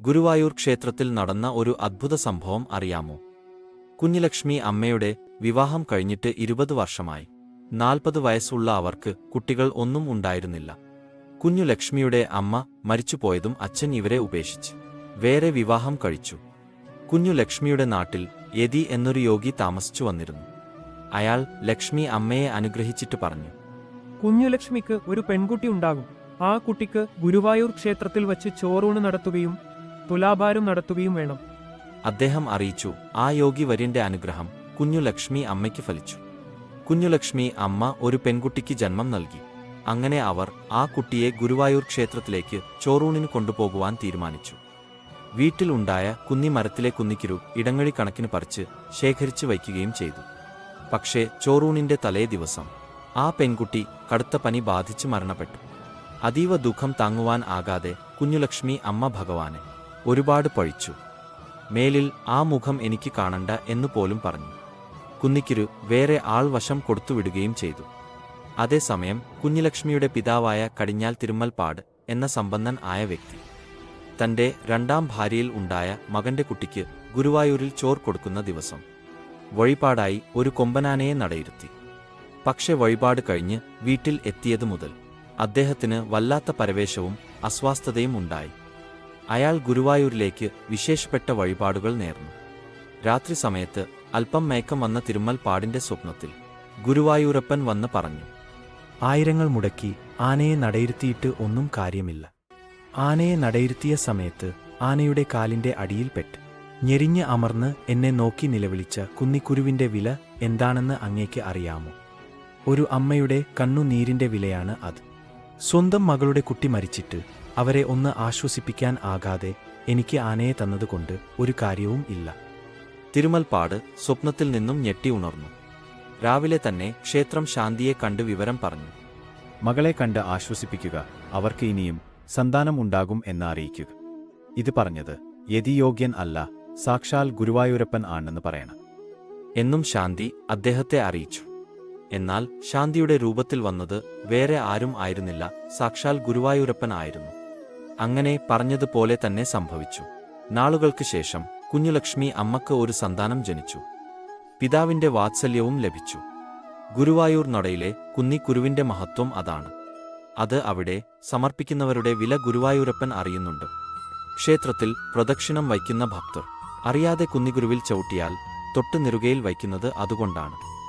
ഗുരുവായൂർ ക്ഷേത്രത്തിൽ നടന്ന ഒരു അദ്ഭുത സംഭവം അറിയാമോ? കുഞ്ഞിലക്ഷ്മി അമ്മയുടെ വിവാഹം കഴിഞ്ഞിട്ട് ഇരുപത് വർഷമായി. നാൽപ്പത് വയസ്സുള്ള അവർക്ക് കുട്ടികൾ ഒന്നും ഉണ്ടായിരുന്നില്ല. കുഞ്ഞു ലക്ഷ്മിയുടെ അമ്മ മരിച്ചുപോയതും അച്ഛൻ ഇവരെ ഉപേക്ഷിച്ച്. വേറെ വിവാഹം കഴിച്ചു. കുഞ്ഞു ലക്ഷ്മിയുടെ നാട്ടിൽ യതി എന്നൊരു യോഗി താമസിച്ചു വന്നിരുന്നു. അയാൾ ലക്ഷ്മി അമ്മയെ അനുഗ്രഹിച്ചിട്ട് പറഞ്ഞു. കുഞ്ഞുലക്ഷ്മിക്ക് ഒരു പെൺകുട്ടി ഉണ്ടാകും. ആ കുട്ടിക്ക് ഗുരുവായൂർ ക്ഷേത്രത്തിൽ വച്ച് ചോറൂണ് നടത്തുകയും തുലാഭാരം നടത്തുകയും വേണം. അദ്ദേഹം അറിയിച്ചു ആ യോഗി വര്യന്റെ അനുഗ്രഹം കുഞ്ഞു ലക്ഷ്മി അമ്മയ്ക്ക് ഫലിച്ചു. കുഞ്ഞുലക്ഷ്മി അമ്മ ഒരു പെൺകുട്ടിക്ക് ജന്മം നൽകി. അങ്ങനെ അവർ ആ കുട്ടിയെ ഗുരുവായൂർ ക്ഷേത്രത്തിലേക്ക് ചോറൂണിന് കൊണ്ടുപോകുവാൻ തീരുമാനിച്ചു. വീട്ടിലുണ്ടായ കുന്നിമരത്തിലെ കുന്നിക്കിരു ഇടങ്ങഴി കണക്കിന് പറിച്ച് ശേഖരിച്ചു വയ്ക്കുകയും ചെയ്തു. പക്ഷേ ചോറൂണിന്റെ തലേ ദിവസം ആ പെൺകുട്ടി കടുത്ത പനി ബാധിച്ച് മരണപ്പെട്ടു. അതീവ ദുഃഖം താങ്ങുവാൻ ആകാതെ കുഞ്ഞുലക്ഷ്മി അമ്മ ഭഗവാനെ ഒരുപാട് പഴിച്ചു. മേലിൽ ആ മുഖം എനിക്ക് കാണണ്ട എന്നു പോലും പറഞ്ഞു. കുന്നിക്കിരു വേറെ ആൾ വശം കൊടുത്തുവിടുകയും ചെയ്തു. അതേസമയം കുഞ്ഞിലക്ഷ്മിയുടെ പിതാവായ കടിഞ്ഞാൽ തിരുമ്മൽപാട് എന്ന സമ്പന്നൻ ആയ വ്യക്തി. തന്റെ രണ്ടാം ഭാര്യയിൽ ഉണ്ടായ മകന്റെ കുട്ടിക്ക് ഗുരുവായൂരിൽ ചോർ കൊടുക്കുന്ന ദിവസം. വഴിപാടായി ഒരു കൊമ്പനാനയെ നടയിരുത്തി. പക്ഷെ വഴിപാട് കഴിഞ്ഞ് വീട്ടിൽ എത്തിയതു മുതൽ അദ്ദേഹത്തിന് വല്ലാത്ത പരവേശവും അസ്വാസ്ഥതയും ഉണ്ടായി. അയാൾ ഗുരുവായൂരിലേക്ക് വിശേഷപ്പെട്ട വഴിപാടുകൾ നേർന്നു. രാത്രി സമയത്ത് അല്പം മയക്കം വന്ന തിരുമ്മൽ പാടിന്റെ സ്വപ്നത്തിൽ ഗുരുവായൂരപ്പൻ വന്ന് പറഞ്ഞു ആയിരങ്ങൾ മുടക്കി ആനയെ നടയിരുത്തിയിട്ട് ഒന്നും കാര്യമില്ല. ആനയെ നടയിരുത്തിയ സമയത്ത് ആനയുടെ കാലിന്റെ അടിയിൽപ്പെട്ട് ഞെരിഞ്ഞ് അമർന്ന് എന്നെ നോക്കി നിലവിളിച്ച കുന്നിക്കുരുവിന്റെ വില എന്താണെന്ന് അങ്ങേക്ക് അറിയാമോ? ഒരു അമ്മയുടെ കണ്ണുനീരിന്റെ വിലയാണ് അത്. സ്വന്തം മകളുടെ കുട്ടി മരിച്ചിട്ട് അവരെ ഒന്ന് ആശ്വസിപ്പിക്കാൻ ആകാതെ എനിക്ക് ആനയെ തന്നതുകൊണ്ട് ഒരു കാര്യവും ഇല്ല. തിരുമൽപാട് സ്വപ്നത്തിൽ നിന്നും ഞെട്ടി ഉണർന്നു. രാവിലെ തന്നെ ക്ഷേത്രം ശാന്തിയെ കണ്ട് വിവരം പറഞ്ഞു. മകളെ കണ്ട് ആശ്വസിപ്പിക്കുക അവർക്ക് ഇനിയും സന്താനം ഉണ്ടാകും എന്ന് അറിയിക്കുക. ഇത് പറഞ്ഞത് യതിയോഗ്യൻ അല്ല സാക്ഷാൽ ഗുരുവായൂരപ്പൻ ആണെന്ന് പറയണം. എന്നും ശാന്തി അദ്ദേഹത്തെ അറിയിച്ചു. എന്നാൽ ശാന്തിയുടെ രൂപത്തിൽ വന്നത് വേറെ ആരും ആയിരുന്നില്ല സാക്ഷാൽ ഗുരുവായൂരപ്പൻ ആയിരുന്നു. അങ്ങനെ പറഞ്ഞതുപോലെ തന്നെ സംഭവിച്ചു. നാളുകൾക്ക് ശേഷം കുഞ്ഞുലക്ഷ്മി അമ്മയ്ക്ക് ഒരു സന്താനം ജനിച്ചു. പിതാവിന്റെ വാത്സല്യവും ലഭിച്ചു. ഗുരുവായൂർ നടയിലെ കുന്നിക്കുരുവിന്റെ മഹത്വം അതാണ്. അത് അവിടെ സമർപ്പിക്കുന്നവരുടെ വില ഗുരുവായൂരപ്പൻ അറിയുന്നുണ്ട്. ക്ഷേത്രത്തിൽ പ്രദക്ഷിണം വയ്ക്കുന്ന ഭക്തർ. അറിയാതെ കുന്നിഗുരുവിൽ ചവിട്ടിയാൽ തൊട്ട് നിറുകയിൽ വയ്ക്കുന്നത് അതുകൊണ്ടാണ്.